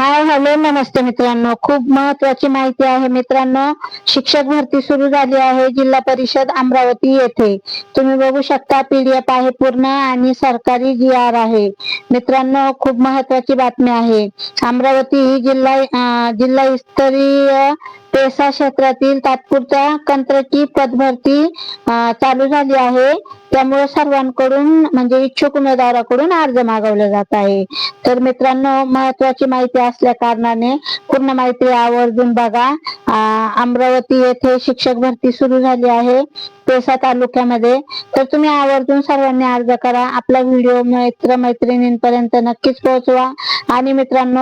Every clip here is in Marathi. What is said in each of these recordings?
हाय हॅलो नमस्ते मित्रांनो. खूप महत्वाची माहिती आहे मित्रांनो. शिक्षक भरती सुरू झाली आहे. जिल्हा परिषद अमरावती येथे. तुम्ही बघू शकता पीडीएफ आहे पूर्ण आणि सरकारी जी आर आहे. मित्रांनो खूप महत्वाची बातमी आहे. अमरावती ही जिल्हा जिल्हास्तरीय जिल्हा स्तरीय पेसा क्षेत्रातील तात्पुरत्या कंत्राटी पदभरती चालू झाली आहे. त्यामुळे सर्वांकडून म्हणजे इच्छुक उमेदवाराकडून अर्ज मागवला जात आहे. तर मित्रांनो महत्वाची माहिती असल्या कारणाने पूर्ण माहिती आवर्जून बघा. अमरावती येथे शिक्षक भरती सुरू झाली आहे. पेसा तालुक्यामध्ये तर तुम्ही आवर्जून सर्वांनी अर्ज करा. आपला व्हिडिओ मित्र मैत्रिणींपर्यंत नक्कीच पोहोचवा. आणि मित्रांनो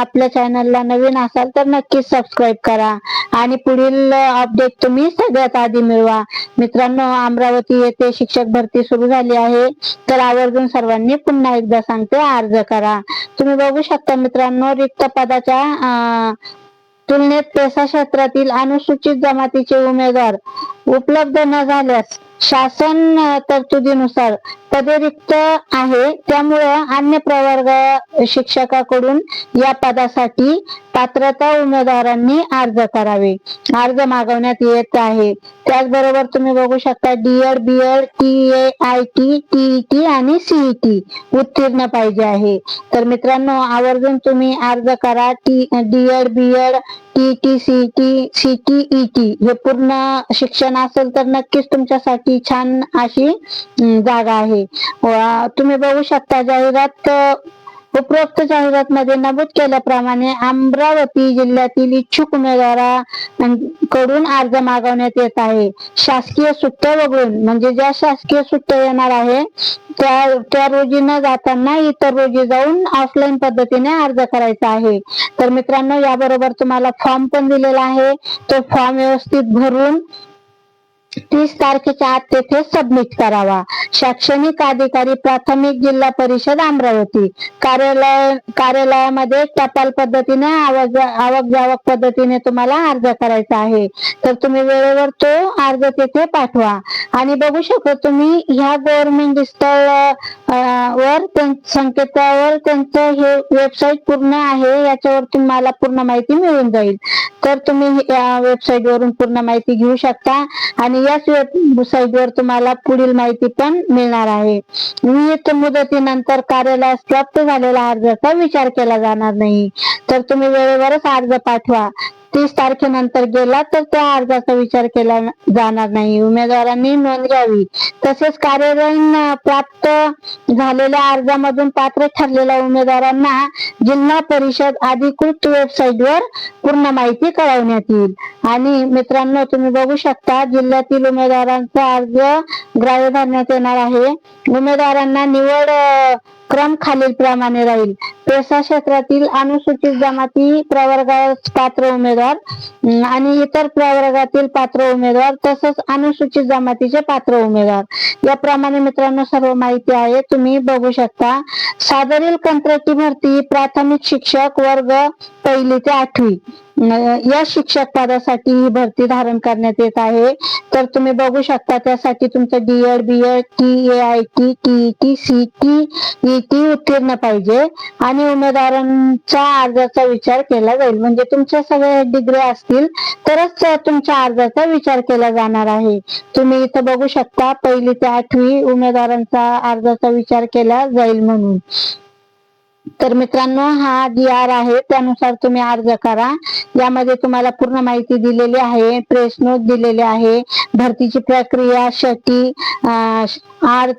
आपल्या चॅनलला नवीन असाल तर नक्कीच सबस्क्राईब करा. आणि पुढील अपडेट तुम्ही सगळ्यात आधी मिळवा. मित्रांनो अमरावती येथे शिक्षक भरती सुरू झाली आहे. तर आवर्जून सर्वांनी पुन्हा एकदा सांगते अर्ज करा. तुम्ही बघू शकता मित्रांनो रिक्त पदाच्या तुलनेत पेसा क्षेत्रातील अनुसूचित जमातीचे उमेदवार उपलब्ध न झाल्यास शासन तरतुदीनुसार पदे रिक्त आहे. त्यामुळे अन्य प्रवर्ग शिक्षकाकडून या पदासाठी पात्रता उमेदवारांनी अर्ज करावे. अर्ज मागवण्यात येत आहे. त्याचबरोबर तुम्ही बघू शकता D Ed B Ed T A I T TET आणि सीईटी उत्तीर्ण पाहिजे आहे. तर मित्रांनो आवर्जून तुम्ही अर्ज करा. T D Ed B Ed TET CET CTET हे पूर्ण शिक्षण असेल तर नक्कीच तुमच्यासाठी छान अशी जागा आहे. तुम्ही बघू शकता जाहिरात उपरोक्त जाहिरात मध्ये नमूद केल्याप्रमाणे अमरावती जिल्ह्यातील इच्छुक उमेदवारांकडून अर्ज मागवण्यात येत आहे. शासकीय सुट्ट्या वगळून म्हणजे ज्या शासकीय सुट्ट्या येणार आहे त्या त्या रोजी न जाताना इतर रोजी जाऊन ऑफलाईन पद्धतीने अर्ज करायचा आहे. तर मित्रांनो याबरोबर तुम्हाला फॉर्म पण दिलेला आहे. तो फॉर्म व्यवस्थित भरून तीस तारखेच्या आत तेथे सबमिट करावा. शैक्षणिक अधिकारी प्राथमिक जिल्हा परिषद अमरावती. कार्यालय कार्यालयामध्ये टपाल पद्धतीने आवक आवक जावक पद्धतीने तुम्हाला अर्ज करायचा आहे. तर तुम्ही वेळेवर तो अर्ज तेथे पाठवा. आणि बघू शकतो तुम्ही ह्या गव्हर्नमेंट स्थळ वर संकेतावर त्यांचं हे वेबसाईट पूर्ण आहे. याच्यावर तुम्हाला पूर्ण माहिती मिळून जाईल. तर तुम्ही या वेबसाईट वरून पूर्ण माहिती घेऊ शकता. आणि याच वेबसाईटवर तुम्हाला पुढील माहिती पण मिळणार आहे. विहित मुदतीनंतर कार्यालयास प्राप्त झालेला अर्जाचा विचार केला जाणार नाही. तर तुम्ही वेळेवरच अर्ज पाठवा. तीस तारखेनंतर गेला तर त्या अर्जाचा विचार केला जाणार नाही. उमेदवारांनी नोंद घ्यावी. तसेच कार्यालयीन प्राप्त झालेल्या अर्जामधून पात्र ठरलेल्या उमेदवारांना जिल्हा परिषद अधिकृत वेबसाईट वर पूर्ण माहिती कळवण्यात येईल. आणि मित्रांनो तुम्ही बघू शकता जिल्ह्यातील उमेदवारांचा अर्ज ग्राह्य धरण्यात येणार आहे. उमेदवारांना निवड क्रम खालील प्रमाणे राहील. पेसा क्षेत्रातील अनुसूचित जमाती प्रवर्गास पात्र उमेदवार आणि इतर प्रवर्गातील पात्र उमेदवार तसंच अनुसूचित जमातीचे पात्र उमेदवार. याप्रमाणे मित्रांनो सर्व माहिती आहे. तुम्ही बघू शकता सादरील कंत्राटी भरती प्राथमिक शिक्षक वर्ग पहिली ते आठवी या शिक्षक पदासाठी ही भरती धारण करण्यात येत आहे. तर तुम्ही बघू शकता त्यासाठी तुमचं D Ed B Ed T A I T T T C T E T उत्तीर्ण पाहिजे. आणि उमेदवारांच्या अर्जाचा विचार केला जाईल. म्हणजे तुमच्या सगळ्या डिग्री असतील तरच तुमच्या अर्जाचा विचार केला जाणार आहे. तुम्ही इथं बघू शकता पहिली ते आठवी उमेदवारांचा अर्जाचा विचार केला जाईल म्हणून. तर मित्रांनो हा जी आर आहे. त्यानुसार तुम्ही अर्ज करा. यामध्ये तुम्हाला पूर्ण माहिती दिलेली आहे. प्रेस नोट दिलेली आहे. भरतीची प्रक्रिया शटी अं, आर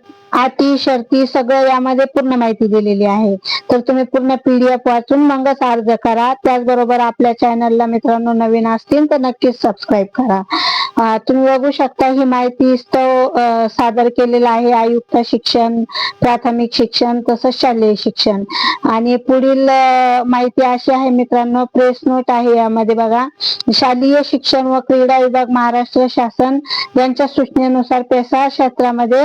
शर्ती सगळं यामध्ये पूर्ण माहिती दिलेली आहे. तर तुम्ही पूर्ण पीडीएफ वाचून मगच अर्ज करा. त्याचबरोबर आपल्या चॅनलला मित्रांनो नवीन असतील तर नक्कीच सबस्क्राईब करा. तुम्ही बघू शकता ही माहिती सादर केलेला आहे. आयुक्त शिक्षण प्राथमिक शिक्षण तसंच शालेय शिक्षण. आणि पुढील माहिती अशी आहे मित्रांनो प्रेस नोट आहे यामध्ये बघा. शालेय शिक्षण व क्रीडा विभाग महाराष्ट्र शासन यांच्या सूचनेनुसार पेसा क्षेत्रामध्ये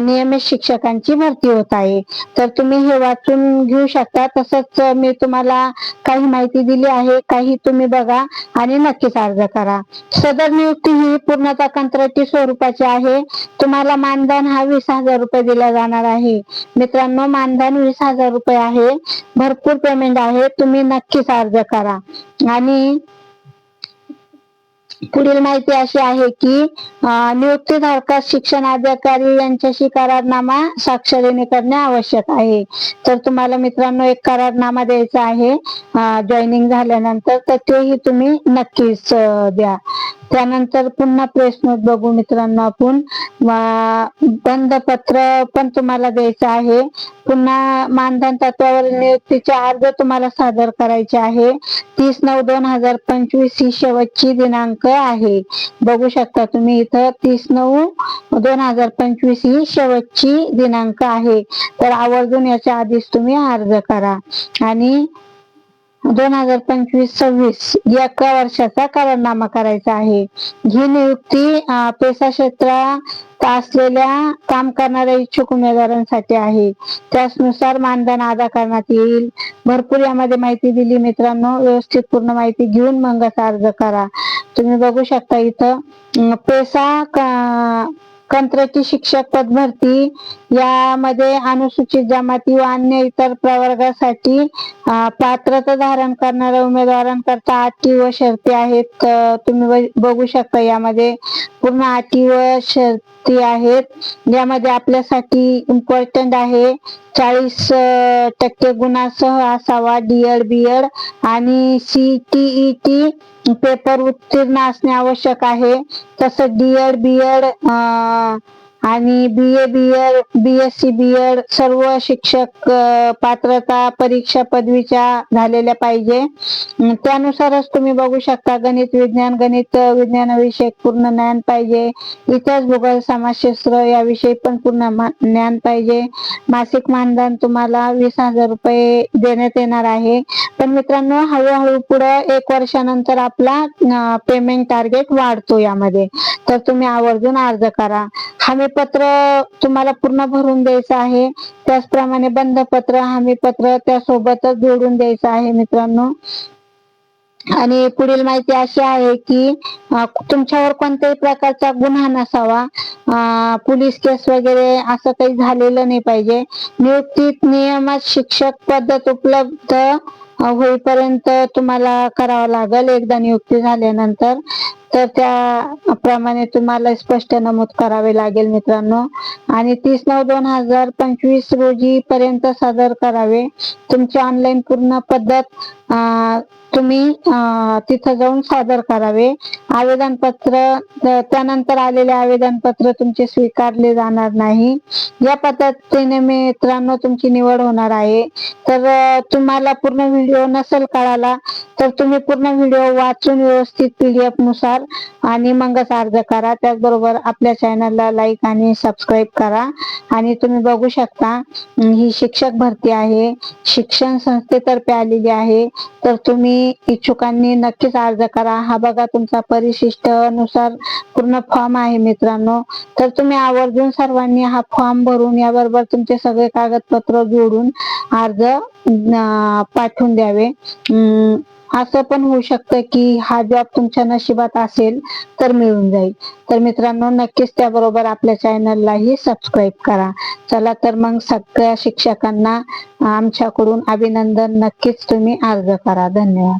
नियमित शिक्षकांची भरती होत आहे. तर तुम्ही हे वाचून घेऊ शकता. तसंच मी तुम्हाला काही माहिती दिली आहे. काही तुम्ही बघा आणि नक्कीच अर्ज करा. सदर नियुक्ती ही ही पूर्णतः कंत्राटी स्वरूपाची आहे. तुम्हाला मानधन हा वीस हजार रुपये दिला जाणार आहे. मित्रांनो मानधन वीस हजार रुपये आहे. भरपूर पेमेंट आहे. तुम्ही नक्कीच अर्ज करा. आणि पुढील माहिती अशी आहे की अं, नियुक्तीधारकास शिक्षण अधिकारी यांच्याशी करारनामा स्वाक्षरीने करणे आवश्यक आहे. तर तुम्हाला मित्रांनो एक करारनामा द्यायचा आहे. जॉईनिंग झाल्यानंतर तर तेही तुम्ही नक्कीच द्या. त्यानंतर पुन्हा प्रेस नोट बघू मित्रांनो आपण. बंधपत्र पण तुम्हाला द्यायचं आहे. पुन्हा मानधन तत्वावर नियुक्तीचे अर्ज तुम्हाला सादर करायचे आहे. तीस नऊ दोन हजार पंचवीस ही शेवटची दिनांक आहे. बघू शकता तुम्ही इथं तीस नऊ दोन हजार पंचवीस ही शेवटची दिनांक आहे. तर आवर्जून याच्या आधीच तुम्ही अर्ज करा. आणि दोन हजार पंचवीस सव्वीस या वर्षाचा करारनामा करायचा आहे. ही नियुक्ती पेसा क्षेत्रात असलेल्या काम करणाऱ्या इच्छुक उमेदवारांसाठी आहे. त्यानुसार मानधन अदा करण्यात येईल. भरपूर यामध्ये माहिती दिली मित्रांनो. व्यवस्थित पूर्ण माहिती घेऊन मग अर्ज करा. तुम्ही बघू शकता इथं पेसा कंत्राटी शिक्षक पद भरती यामध्ये अनुसूचित जमाती व अन्य इतर प्रवर्गासाठी पात्रता धारण करणाऱ्या उमेदवारांकरता अटी व शर्ती आहेत. तुम्ही बघू शकता यामध्ये पूर्ण अटी व शर्ती आहेत. यामध्ये आपल्यासाठी इम्पॉर्टंट आहे चाळीस टक्के गुणासह असावा डीएड बीएड आणि C T E T paper उत्तीर्ण असणे आवश्यक आहे. तसं डीएड बीएड आणि B A B Ed B S C B Ed सर्व शिक्षक पात्रता परीक्षा पदवीच्या झालेल्या पाहिजे. त्यानुसारच तुम्ही बघू शकता गणित विज्ञान गणित विज्ञानाविषयक पूर्ण ज्ञान पाहिजे. इतिहास भूगोल समाजशास्त्र याविषयी पण पूर्ण ज्ञान पाहिजे. मासिक मानधन तुम्हाला वीस हजार रुपये देण्यात येणार आहे. पण मित्रांनो हळूहळू पुढे एक वर्षानंतर आपला पेमेंट टार्गेट वाढतो यामध्ये. तर तुम्ही आवर्जून अर्ज करा. हमीपत्र तुम्हाला पूर्ण भरून द्यायचं आहे. त्याचप्रमाणे बंधपत्र हमीपत्र त्यासोबतच जोडून द्यायचं आहे मित्रांनो. आणि पुढील माहिती अशी आहे की तुमच्यावर कोणत्याही प्रकारचा गुन्हा नसावा. पोलीस केस वगैरे असं काही झालेलं नाही पाहिजे. नियुक्तीत नियमात शिक्षक पद्धत उपलब्ध होईपर्यंत तुम्हाला करावं लागेल. एकदा नियुक्ती झाल्यानंतर तर त्याप्रमाणे तुम्हाला स्पष्ट नमूद करावे लागेल मित्रांनो. आणि तीस नऊ दोन हजार पंचवीस रोजी पर्यंत सादर करावे. तुमची ऑनलाईन पूर्ण पद्धत तुम्ही तिथं जाऊन सादर करावे. आवेदन पत्र त्यानंतर आलेले आवेदन पत्र तुमचे स्वीकारले जाणार नाही. या पद्धतीने मित्रांनो तुमची निवड होणार आहे. तर तुम्हाला पूर्ण व्हिडिओ नसेल कळाला तर तुम्ही पूर्ण व्हिडिओ वाचून व्यवस्थित पीडीएफनुसार आणि मगच अर्ज करा. त्याचबरोबर आपल्या चॅनलला लाईक आणि सबस्क्राईब करा. आणि तुम्ही बघू शकता ही शिक्षक भरती आहे. शिक्षण संस्थेतर्फे आलेली आहे. तर तुम्ही इच्छुकांनी नक्कीच अर्ज करा. हा बघा तुमचा परिशिष्टनुसार पूर्ण फॉर्म आहे मित्रांनो. तर तुम्ही आवर्जून सर्वांनी हा फॉर्म भरून याबरोबर तुमचे सगळे कागदपत्र जोडून अर्ज पाठवून द्यावे. अं, असं पण होऊ शकतं की हा जॉब तुमच्या नशिबात असेल तर मिळून जाईल. तर मित्रांनो नक्कीच त्याबरोबर आपल्या चॅनललाही सबस्क्राईब करा. चला तर मग सगळ्या शिक्षकांना आमच्याकडून अभिनंदन. नक्कीच तुम्ही अर्ज करा. धन्यवाद.